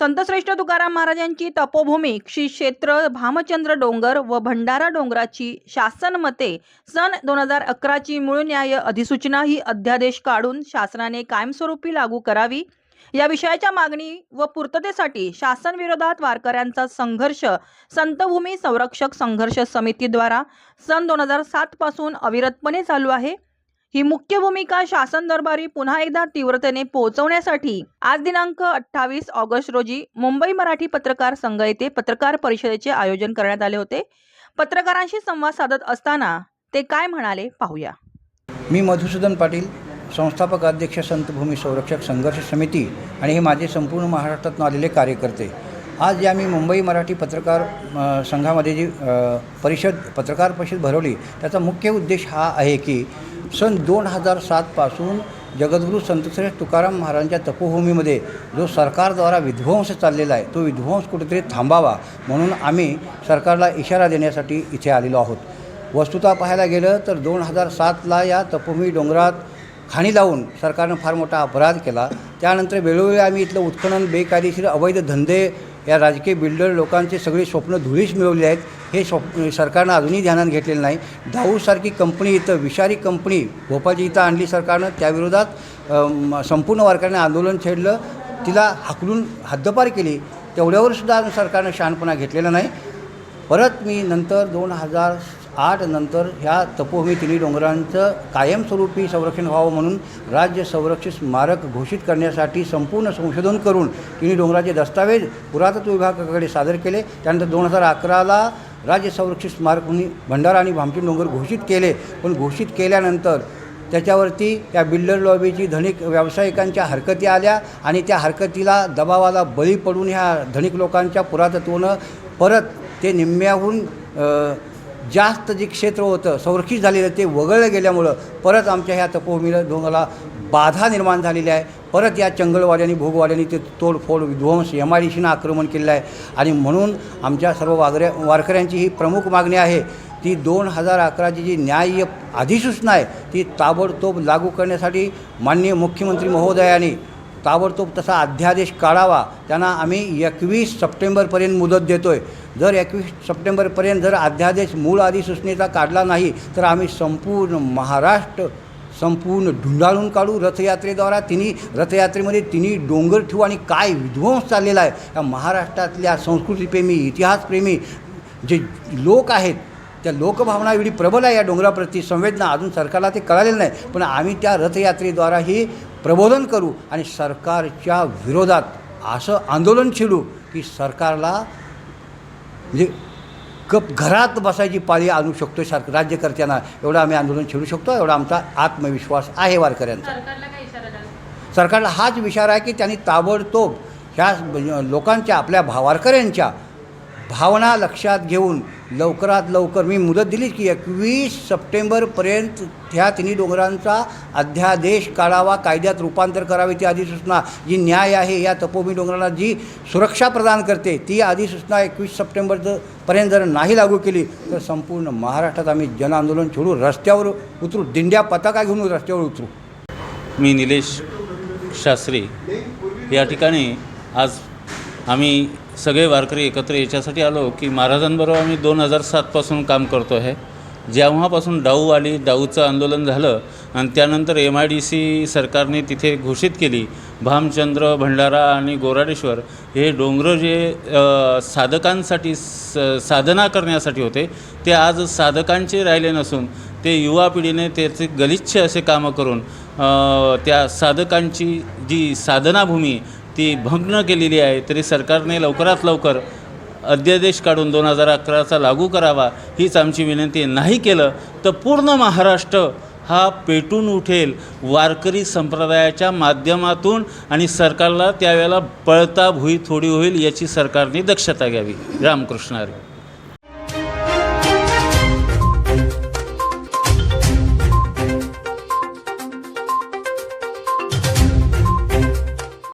संतश्रेष्ठ तुकाराम महाराजांची तपोभूमी श्री क्षेत्र भामचंद्र डोंगर व भंडारा डोंगराची शासन मते सन दोन हजार अकराची मूळ न्याय अधिसूचना ही अध्यादेश काढून शासनाने कायमस्वरूपी लागू करावी. या विषयाच्या मागणी व पूर्ततेसाठी शासन विरोधात वारकऱ्यांचा संघर्ष संतभूमी संरक्षक संघर्ष समितीद्वारा सन दोन हजार सात पासून अविरतपणे चालू आहे. ही मुख्य भूमिका शासन दरबारी पुन्हा एकदा तीव्रतेने पोहोचवण्यासाठी. आज दिनांक अठ्ठावीस ऑगस्ट रोजी मुंबई मराठी पत्रकार संघ येथे पत्रकार परिषदेचे आयोजन करण्यात आले होते. पत्रकारांशी संवाद साधत असताना ते काय म्हणाले पाहूया. मी मधुसूदन पाटील संस्थापक अध्यक्ष संतभूमी संरक्षक संघर्ष समिती आणि हे माझे संपूर्ण महाराष्ट्रातून आलेले कार्यकर्ते. आज या मी मुंबई मराठी पत्रकार संघामध्ये जी परिषद पत्रकार परिषद भरवली त्याचा मुख्य उद्देश हा आहे की सन दोन हजार सातपासून जगद्गुरू संतश्रेष्ठ तुकाराम महाराजांच्या तपोभूमीमध्ये जो सरकारद्वारा विध्वंस चाललेला आहे तो विध्वंस कुठेतरी थांबावा म्हणून आम्ही सरकारला इशारा देण्यासाठी इथे आलेलो आहोत. वस्तुता पाहायला गेलं तर दोन हजार सातला या तपोभूमी डोंगरात खाणी लावून सरकारनं फार मोठा अपराध केला. त्यानंतर वेळोवेळी आम्ही इथलं उत्खनन बेकायदेशीर अवैध धंदे या राजकीय बिल्डर लोकांचे सगळे स्वप्न धुळीस मिळवले आहेत. हे स्वप्न सरकारनं अजूनही ध्यानात घेतलेलं नाही. दाऊसारखी कंपनी इथं विषारी कंपनी भोपाळची इथं आणली सरकारनं. त्याविरोधात संपूर्ण वारकऱ्यांनी आंदोलन छेडलं. तिला हाकलून हद्दपार केली. तेवढ्यावर सुद्धा सरकारनं शहाणपणा घेतलेला नाही. परत मी नंतर दोन हजार आठ नंतर ह्या तपोभूमी तिन्ही डोंगरांचं कायमस्वरूपी संरक्षण व्हावं म्हणून राज्य संरक्षित स्मारक घोषित करण्यासाठी संपूर्ण संशोधन करून तिन्ही डोंगराचे दस्तावेज पुरातत्व विभागाकडे सादर केले. त्यानंतर दोन हजार अकराला राज्य संरक्षित स्मारक म्हणून भंडारा आणि भामटी डोंगर घोषित केले. पण घोषित केल्यानंतर त्याच्यावरती त्या बिल्डर लॉबीची धनिक व्यावसायिकांच्या हरकती आल्या आणि त्या हरकतीला दबावाला बळी पडून ह्या धनिक लोकांच्या पुरातत्वानं परत ते निम्म्याहून जास्त जे क्षेत्र होतं संरक्षित झालेलं ते वगळलं गेल्यामुळं परत आमच्या ह्या तपोभूमीला डोंगराला बाधा निर्माण झालेली आहे. परत या चंगलवाड्यांनी भोगवाड्यांनी ते तोडफोड विध्वंस एम आय आक्रमण केलेलं आहे. आणि म्हणून आमच्या सर्व वागऱ्या वारकऱ्यांची ही प्रमुख मागणी आहे. ती दोन हजार अकराची जी न्याय्य अधिसूचना आहे ती ताबडतोब लागू करण्यासाठी माननीय मुख्यमंत्री महोदयांनी ताबडतोब तसा अध्यादेश काढावा. त्यांना आम्ही एकवीस सप्टेंबरपर्यंत मुदत देतो आहे जर एकवीस सप्टेंबरपर्यंत जर अध्यादेश मूळ अधिसूचनेचा काढला नाही तर आम्ही संपूर्ण महाराष्ट्र संपूर्ण ढुंडाळून काढू रथयात्रेद्वारा तिन्ही रथयात्रेमध्ये तिन्ही डोंगर ठेवू आणि काय विध्वंस चाललेला आहे. या महाराष्ट्रातल्या संस्कृतीप्रेमी इतिहासप्रेमी जे लोक आहेत त्या लोकभावना एवढी प्रबल आहे या डोंगराप्रती. संवेदना अजून सरकारला ते कळालेलं नाही. पण आम्ही त्या रथयात्रेद्वारा ही प्रबोधन करू आणि सरकारच्या विरोधात असं आंदोलन छिडू की सरकारला म्हणजे गप घरात बसायची पाळी आणू शकतो सर राज्यकर्त्यांना. एवढं आम्ही आंदोलन छेडू शकतो. एवढा आमचा आत्मविश्वास आहे वारकऱ्यांचा. सरकारला हाच विचार आहे की त्यांनी ताबडतोब ह्या लोकांच्या आपल्या भा वारकऱ्यांच्या भावना लक्षात घेऊन लवकरात लवकर मी मुदत दिली की एकवीस सप्टेंबरपर्यंत ह्या तिन्ही डोंगरांचा अध्यादेश काढावा कायद्यात रूपांतर करावे ती अधिसूचना जी न्याय आहे या तपोमी डोंगराला जी सुरक्षा प्रदान करते ती अधिसूचना एकवीस सप्टेंबर पर्यंत जर नाही लागू केली तर संपूर्ण महाराष्ट्रात आम्ही जनआंदोलन छेडू रस्त्यावर उतरू दिंड्या पताका घेऊन रस्त्यावर उतरू. मी निलेश शास्त्री. या ठिकाणी आज आम्ही सगळे वारकरी एकत्र याच्यासाठी आलो की महाराजांबरोबर आम्ही दोन हजार सातपासून काम करतो आहे. जेव्हापासून डाऊ आली डाऊचं आंदोलन झालं आणि त्यानंतर एम आय डी सी सरकारने तिथे घोषित केली भामचंद्र भंडारा आणि गोराडेश्वर हे डोंगर जे साधकांसाठी स साधना करण्यासाठी होते ते आज साधकांचे राहिले नसून ते युवा पिढीने त्याचे गलिच्छ असे कामं करून त्या साधकांची जी साधनाभूमी ती भग्न केलेली आहे तरी सरकारने लवकरात लवकर अध्यादेश काढून दोन हजार अकराचा लागू करावा हीच आमची विनंती. नाही केलं तर पूर्ण महाराष्ट्र हा पेटून उठेल. वारकरी संप्रदायाच्या माध्यमातून आणि सरकारला त्यावेळेला पळता भुई थोडी होईल याची सरकारने दक्षता घ्यावी. रामकृष्ण हरी.